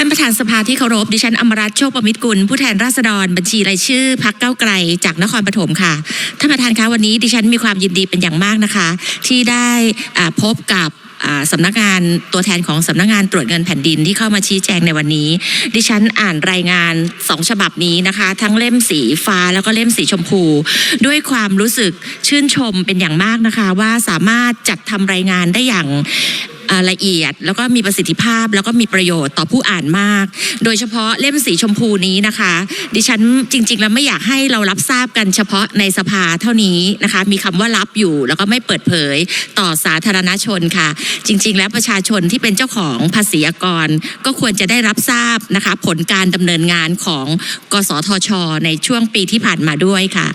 ท่านประธานสภาที่เคารพดิฉันอมรัตโชคประมิตรกุลผู้แทนราษฎรบัญชีรายชื่อพักเก้าไกลจากนครปฐมค่ะท่านประธานคะวันนี้ดิฉันมีความยินดีเป็นอย่างมากนะคะ ที่ได้พบกับสำนักงานตัวแทนของสำนักงานตรวจเงินแผ่นดินที่เข้ามาชี้แจงในวันนี้ ดิฉันอ่านรายงานสองฉบับนี้นะคะ ทั้งเล่มสีฟ้าแล้วก็เล่มสีชมพู ด้วยความรู้สึกชื่นชมเป็นอย่างมากนะคะ ว่าสามารถจัดทำรายงานได้อย่าง ละเอียด แล้วก็มีประสิทธิภาพ แล้วก็มีประโยชน์ต่อผู้อ่านมาก โดยเฉพาะเล่มสีชมพูนี้นะคะ ดิฉันจริง ๆ แล้วไม่อยากให้เรารับทราบกันเฉพาะในสภาเท่านี้นะคะ มีคำว่ารับอยู่ แล้วก็ไม่เปิดเผยต่อสาธารณชนค่ะ จริง ๆ แล้วประชาชนที่เป็นเจ้าของภาษีอากร ก็ควรจะได้รับทราบนะคะ ผลการดำเนินงานของกสทช ในช่วงปีที่ผ่านมาด้วยค่ะ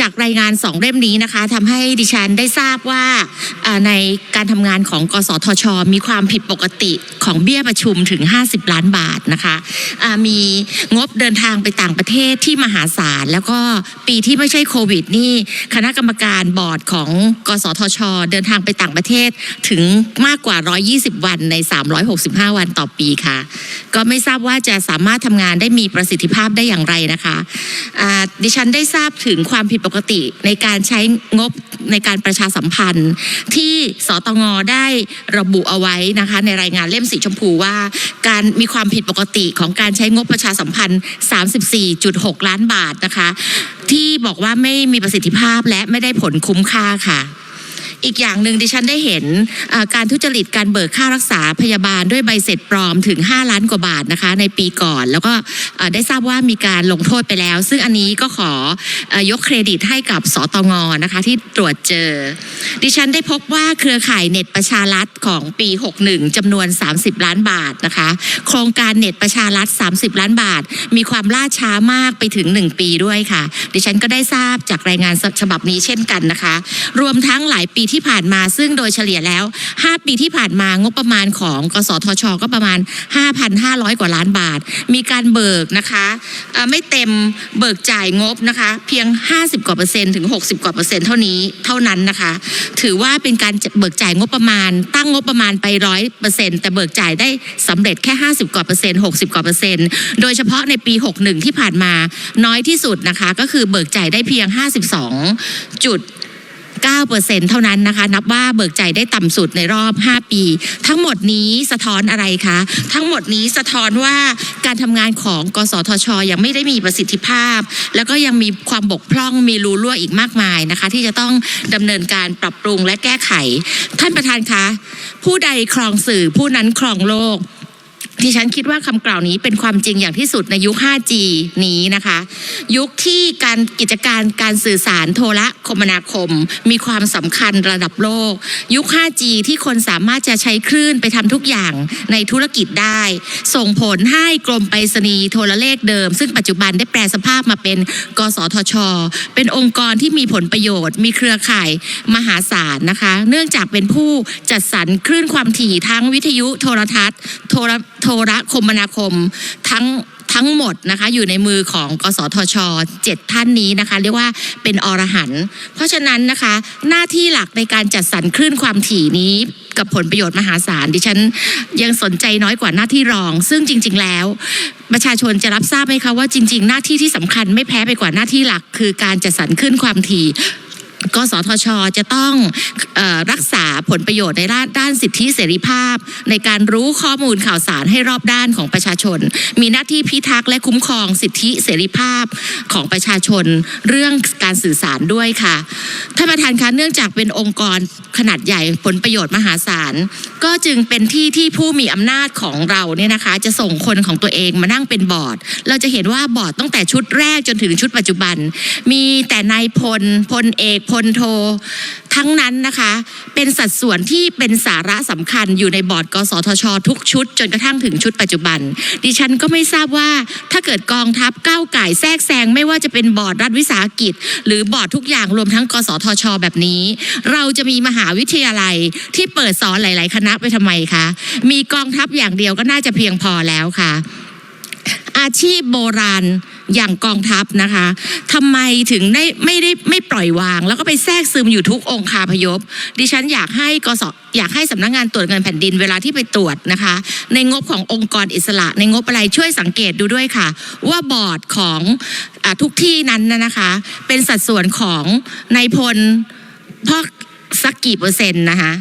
จากรายงานสองเล่มนี้นะคะทำให้ดิฉันได้ทราบว่าในการทำงานของกสทช มีความผิดปกติของเบี้ยประชุมถึง 50 ล้านบาทนะคะมีงบเดินทางไปต่างประเทศที่มหาศาล แล้วก็ปีที่ไม่ใช่โควิดนี่คณะกรรมการบอร์ดของกสทช เดินทางไปต่างประเทศถึงมากกว่า 120 วันใน 365 วันต่อปีค่ะ ก็ไม่ทราบว่าจะสามารถทำงานได้มีประสิทธิภาพได้อย่างไรนะคะดิฉันได้ทราบถึงความผิดปกติในการใช้งบในการประชาสัมพันธ์ ที่สตงได้ระบุเอาไว้นะคะในรายงานเล่มสีชมพูว่า การมีความผิดปกติของการใช้งบประชาสัมพันธ์ 34.6 ล้านบาทนะคะ ที่บอกว่าไม่มีประสิทธิภาพและไม่ได้ผลคุ้มค่าค่ะ อีกอย่างหนึ่งดิฉันได้เห็นการทุจริตการเบิกค่ารักษาพยาบาลด้วยใบเสร็จปลอมถึง 5 ล้านกว่าบาทนะคะ ในปีก่อน แล้วก็ได้ทราบว่ามีการลงโทษไปแล้ว ซึ่งอันนี้ก็ขออยกเครดิตให้กับสตงนะคะที่ตรวจเจอ ดิฉันได้พบว่าเครือข่ายเน็ตประชารัฐของปี 61จำนวน 30 ล้านบาทนะคะ โครงการเน็ตประชารัฐ 30 ล้านบาท มีความล่าช้ามากไปถึง 1 ปีด้วยค่ะ ดิฉันก็ได้ทราบจากรายงานฉบับนี้เช่นกันนะคะ รวมทั้งหลายปีที่ผ่านมาซึ่งโดยเฉลี่ยแล้ว 5 ปีที่ผ่านมางบประมาณของกสทช ก็ประมาณ 5,500 กว่าล้านบาท มีการเบิกนะคะไม่เต็มเบิกจ่ายงบนะคะ เพียง 50 กว่าเปอร์เซ็นต์ถึง 60 กว่าเปอร์เซ็นต์เท่านี้เท่านั้นนะคะ ถือว่าเป็นการเบิกจ่ายงบประมาณ ตั้งงบประมาณไปร้อยเปอร์เซ็นต์แต่เบิกจ่ายได้สำเร็จแค่ 50 กว่าเปอร์เซ็นต์60 กว่าเปอร์เซ็นต์โดยเฉพาะในปี 61 ที่ผ่านมาน้อยที่สุดนะคะ ก็คือเบิกจ่ายได้เพียง 52จุด 9%เท่านั้นนะคะ นับว่าเบิกจ่ายได้ต่ำสุดในรอบ 5 ปี ทั้งหมดนี้สะท้อนอะไรคะ ทั้งหมดนี้สะท้อนว่าการทำงานของกสทช ยังไม่ได้มีประสิทธิภาพ แล้วก็ยังมีความบกพร่องมีรูรั่วอีกมากมายนะคะ ที่จะต้องดำเนินการปรับปรุงและแก้ไข ท่านประธานคะ ผู้ใดครองสื่อผู้นั้นครองโลก ดิฉันคิดว่าคำกล่าวนี้เป็นความจริงอย่างที่สุดในยุค 5G นี้นะคะ ยุคที่การกิจการการสื่อสารโทรคมนาคม มีความสำคัญระดับโลก ยุค 5G ที่คนสามารถจะใช้คลื่นไปทำทุกอย่างในธุรกิจได้ ส่งผลให้กรมไปรษณีย์โทรเลขเดิม ซึ่งปัจจุบันได้แปลสภาพมาเป็น กสทช เป็นองค์กรที่มีผลประโยชน์ มีเครือข่ายมหาศาลนะคะ เนื่องจากเป็นผู้จัดสรรคลื่นความถี่ทั้งวิทยุโทรทัศน์โทรรคมนาคมทั้งทั้งหมดนะคะอยู่ในมือของกสทชเจ็ดท่านนี้นะคะ เรียกว่าเป็นอรหันต์เพราะฉะนั้นนะคะ หน้าที่หลักในการจัดสรรคลื่นความถี่นี้กับผลประโยชน์มหาศาลดิฉันยังสนใจน้อยกว่าหน้าที่รอง ซึ่งจริง ๆ แล้ว ประชาชนจะรับทราบไหมคะว่าจริง ๆ หน้าที่ที่สำคัญไม่แพ้ไปกว่าหน้าที่หลัก คือการจัดสรรคลื่นความถี่ กสทช จะต้องอรักษาผลประโยชน์ในด้านด้านสิทธิเสรีภาพ ในการรู้ข้อมูลข่าวสารให้รอบด้านของประชาชน มีหน้าที่พิทักษ์และคุ้มครองสิทธิเสรีภาพของประชาชน เรื่องการสื่อสารด้วยค่ะท่านประธานคะเนื่องจากเป็นองค์กรขนาดใหญ่ผลประโยชน์มหาศาลก็จึงเป็นที่ที่ผู้มีอำนาจของเราเนี่ยนะคะ จะส่งคนของตัวเองมานั่งเป็นบอร์ด เราจะเห็นว่าบอร์ดตั้งแต่ชุดแรกจนถึงชุดปัจจุบัน มีแต่นายพลพลเอกพลโท ทั้งนั้นนะคะ เป็นสัดส่วนที่เป็นสาระสำคัญอยู่ในบอร์ดกสทช ทุกชุด จนกระทั่งถึงชุดปัจจุบัน ดิฉันก็ไม่ทราบว่าถ้าเกิดกองทัพก้าวไก่แทรกแซงไม่ว่าจะเป็นบอร์ดรัฐวิสาหกิจ หรือบอร์ดทุกอย่างรวมทั้งกสทช แบบนี้ เราจะมีมหาวิทยาลัยที่เปิดสอนหลาย ๆ คณะไปทำไมคะมีกองทัพอย่างเดียวก็น่าจะเพียงพอแล้วค่ะ อาชีพโบราณอย่างกองทัพนะคะทำไมถึงได้ไม่ได้ไม่ปล่อยวาง แล้วก็ไปแทรกซึมอยู่ทุกองค์คาพยพ ดิฉันอยากให้กสอยากให้สำนักงานตรวจเงินแผ่นดินเวลาที่ไปตรวจนะคะ ในงบขององค์กรอิสระ ในงบอะไรช่วยสังเกตดูด้วยค่ะ ว่าบอร์ดของอทุกที่นั้นนะนะคะ เป็นสัดส่วนของนายพลพอกสักกี่เปอร์เซ็นต์นะคะ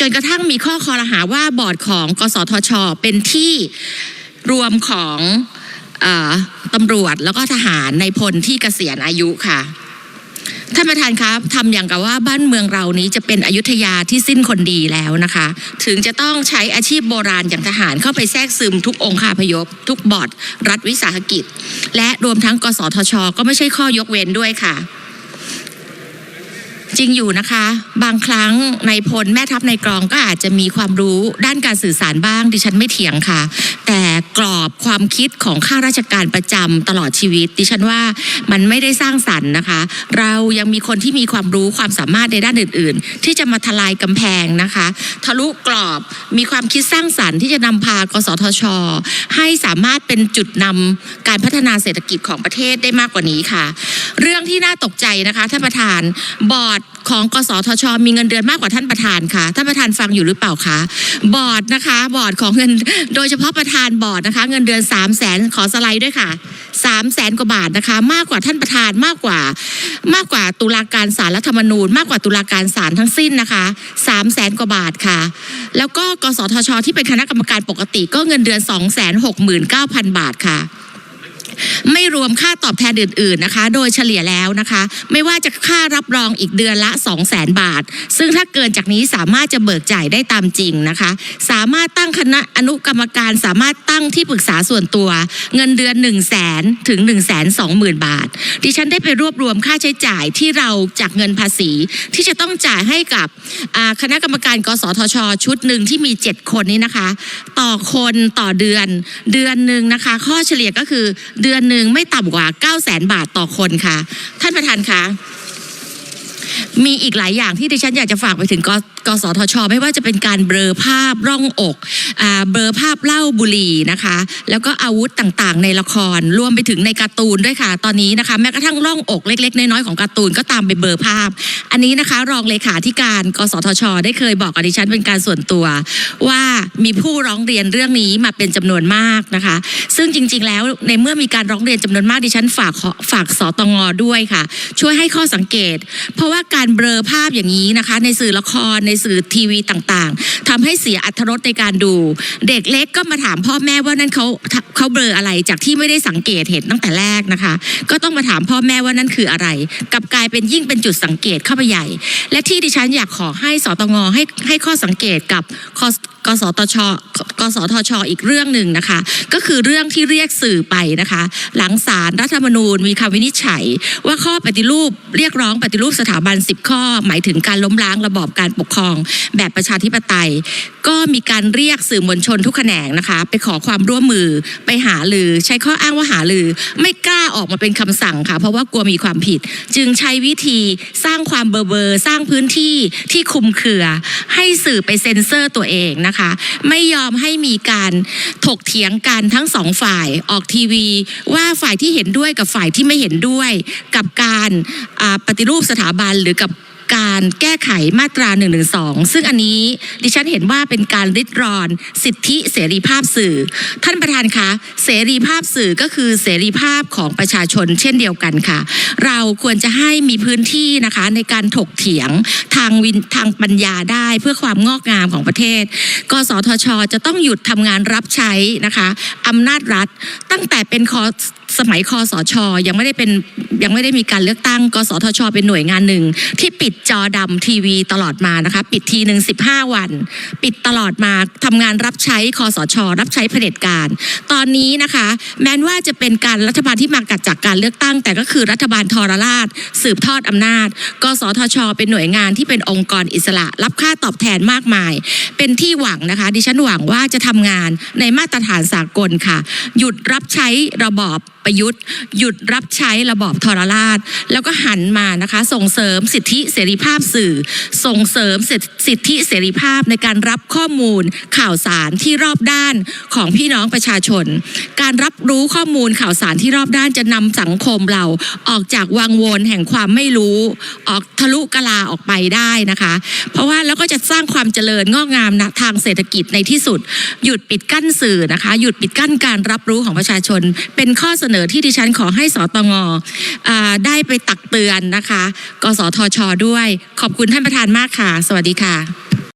จนกระทั่งมีข้อคอรหาว่าบอร์ดของกสทช เป็นที่ รวมของอตำรวจแล้วก็ทหารในพลที่เกษียณอายุค่ะท่านประธานครับทำอย่างกับว่าบ้านเมืองเรานี้จะเป็นอยุธยาที่สิ้นคนดีแล้วนะคะ ถึงจะต้องใช้อาชีพโบราณอย่างทหารเข้าไปแทรกซึมทุกองค์คาพยพ ทุกบอร์ดรัฐวิสาหกิจ และรวมทั้งกสทช ก็ไม่ใช่ข้อยกเว้นด้วยค่ะ จริงอยู่นะคะ บางครั้งในพลแม่ทัพในกรองก็อาจจะมีความรู้ด้านการสื่อสารบ้าง ดิฉันไม่เถียงค่ะ แต่กรอบความคิดของข้าราชการประจำตลอดชีวิต ดิฉันว่ามันไม่ได้สร้างสรรค์นะคะ เรายังมีคนที่มีความรู้ความสามารถในด้านอื่น ๆ ที่จะมาทลายกำแพงนะคะ ทะลุกรอบมีความคิดสร้างสรรค์ที่จะนำพากสทช ให้สามารถเป็นจุดนำการพัฒนาเศรษฐกิจของประเทศได้มากกว่านี้ค่ะ เรื่องที่น่าตกใจนะคะท่านประธาน บอร์ดของกสทช มีเงินเดือนมากกว่าท่านประธานค่ะท่านประธานฟังอยู่หรือเปล่าคะบอร์ดนะคะ บอร์ดของเงินโดยเฉพาะประธานบอร์ดนะคะ เงินเดือน3 0 0แสนขอสไลด์ด้วยค่ะ3 0 0แสนกว่าบาทนะคะ มากกว่าท่านประธานมากกว่า มากกว่าตุลาการศาลรัฐธรรมนูญ มากกว่าตุลาการศาลทั้งสิ้นนะคะ3 0 0แสนกว่าบาทค่ะ แล้วก็กสทช ที่เป็นคณะกรรมการปกติ ก็เงินเดือน 2 6 9 0 0 0 บาทค่ะ ไม่รวมค่าตอบแทนอื่นๆนะคะ โดยเฉลี่ยแล้วนะคะ ไม่ว่าจะค่ารับรองอีกเดือนละ 2 0 0แสนบาท ซึ่งถ้าเกินจากนี้สามารถจะเบิกจ่ายได้ตามจริงนะคะ สามารถตั้งคณะอนุกรรมการ สามารถตั้งที่ปรึกษาส่วนตัว เงินเดือน 1 0 0 0 0แสนถึง 1 2 0 0 0 0 บาท ดิฉันได้ไปรวบรวมค่าใช้จ่ายที่เราจากเงินภาษี ที่จะต้องจ่ายให้กับคณะกรรมการกสทช ชุดหนึ่งที่มี 7 คนนี้นะคะ ต่อคนต่อเดือนเดือนหนึ่งนะคะ ข้อเฉลี่ยก็คือเดือนหนึ่งไม่ต่ำกว่า 9 0 0 0 0 0 บาทต่อคนค่ะ ท่านประธานคะมีอีกหลายอย่างที่ดิฉันอยากจะฝากไปถึงก กสทช ไม่ว่าจะเป็นการเบลอภาพร่องอกอ่าเบลอภาพเล้าบุหรี่นะคะ แล้วก็อาวุธต่างๆ ในละครรวมไปถึงในการ์ตูนด้วยค่ะ ตอนนี้นะคะแม้กระทั่งร่องอกเล็ก ๆ น้อยๆของการ์ตูนก็ตามไปเบลอภาพ อันนี้นะคะ รองเลขาธิการกสทช ได้เคยบอกกับดิฉันเป็นการส่วนตัว ว่ามีผู้ร้องเรียนเรื่องนี้มาเป็นจำนวนมากนะคะ ซึ่งจริง ๆ แล้วในเมื่อมีการร้องเรียนจำนวนมากดิฉันฝากขอฝากสตงด้วยค่ะ ช่วยให้ข้อสังเกต เพราะว่าการเบลอภาพอย่างนี้นะคะ ในสื่อละครในสื่อทีวีต่างๆทำให้เสียอัธรสในการดู เด็กเล็กก็มาถามพ่อแม่ว่านั่นเขาเขาเบลออะไรจากที่ไม่ได้สังเกตเห็นตั้งแต่แรกนะคะ ก็ต้องมาถามพ่อแม่ว่านั่นคืออะไรกลับกลายเป็นยิ่งเป็นจุดสังเกตเข้าไปใหญ่ และที่ดิฉันอยากขอให้สตงให้ให้ข้อสังเกตกับกสทชกสทช อีกเรื่องหนึ่งนะคะ ก็คือเรื่องที่เรียกสื่อไปนะคะ หลังศาลรัฐธรรมนูญมีคำวินิจฉัย ว่าข้อปฏิรูปเรียกร้องปฏิรูปสถาบัน 10 ข้อ หมายถึงการล้มล้างระบอบการปกครองแบบประชาธิปไตย ก็มีการเรียกสื่อมวลชนทุกแขนงนะคะ ไปขอความร่วมมือไปหาลือ ใช้ข้ออ้างว่าหาลือ ไม่กล้าออกมาเป็นคำสั่งค่ะ เพราะว่ากลัวมีความผิด จึงใช้วิธีสร้างความเบอร์เบอร์สร้างพื้นที่ที่คุมเครือ ให้สื่อไปเซ็นเซอร์ตัวเองนะคะ ไม่ยอมให้มีการถกเถียงกันทั้งสองฝ่ายออกทีวี ว่าฝ่ายที่เห็นด้วยกับฝ่ายที่ไม่เห็นด้วย กับการปฏิรูปสถาบันหรือกับ การแก้ไขมาตรา1นึซึ่งอันนี้ดิฉันเห็นว่าเป็นการริดรอนสิทธิเสรีภาพสื่อ ท่านประธานคะเสรีภาพสื่อก็คือเสรีภาพของประชาชนเช่นเดียวกันค่ะ เราควรจะให้มีพื้นที่นะคะในการถกเถียงทางวินทางปัญญาได้เพื่อความงอกงามของประเทศ กสทช จะต้องหยุดทำงานรับใช้นะคะอำนาจรัฐตั้งแต่เป็นคอสมัยคอสช ยังไม่ได้เป็น ยังไม่ได้มีการเลือกตั้งกสทช เป็นหน่วยงานหนึ่ง ที่ปิดจอดำทีวีตลอดมานะคะ ปิดทีหนึ่งสิบห้าวัน ปิดตลอดมาทำงานรับใช้คอสช รับใช้เผด็จการ ตอนนี้นะคะ แม้ว่าจะเป็นการรัฐบาลที่มากัดจากการเลือกตั้ง แต่ก็คือรัฐบาลทรราช สืบทอดอำนาจ กสทช เป็นหน่วยงานที่เป็นองค์กรอิสระ รับค่าตอบแทนมากมาย เป็นที่หวังนะคะ ดิฉันหวังว่าจะทำงานในมาตรฐานสากลค่ะ หยุดรับใช้ระบอบประยุทธ์ หยุดรับใช้ระบอบทรราช แล้วก็หันมานะคะส่งเสริมสิทธิเสรีภาพสื่อ ส่งเสริมสิทธิเสรีภาพในการรับข้อมูลข่าวสารที่รอบด้านของพี่น้องประชาชน การรับรู้ข้อมูลข่าวสารที่รอบด้านจะนำสังคมเราออกจากวังวนแห่งความไม่รู้ ออกทะลุกะลาออกไปได้นะคะ เพราะว่าแล้วก็จะสร้างความเจริญงอกงามนะทางเศรษฐกิจในที่สุด หยุดปิดกั้นสื่อนะคะ หยุดปิดกั้นการรับรู้ของประชาชน เป็นข้อเสนอที่ดิฉันขอให้สตงได้ไปตักเตือนนะคะ กสทช ด้วย ขอบคุณท่านประธานมากค่ะ สวัสดีค่ะ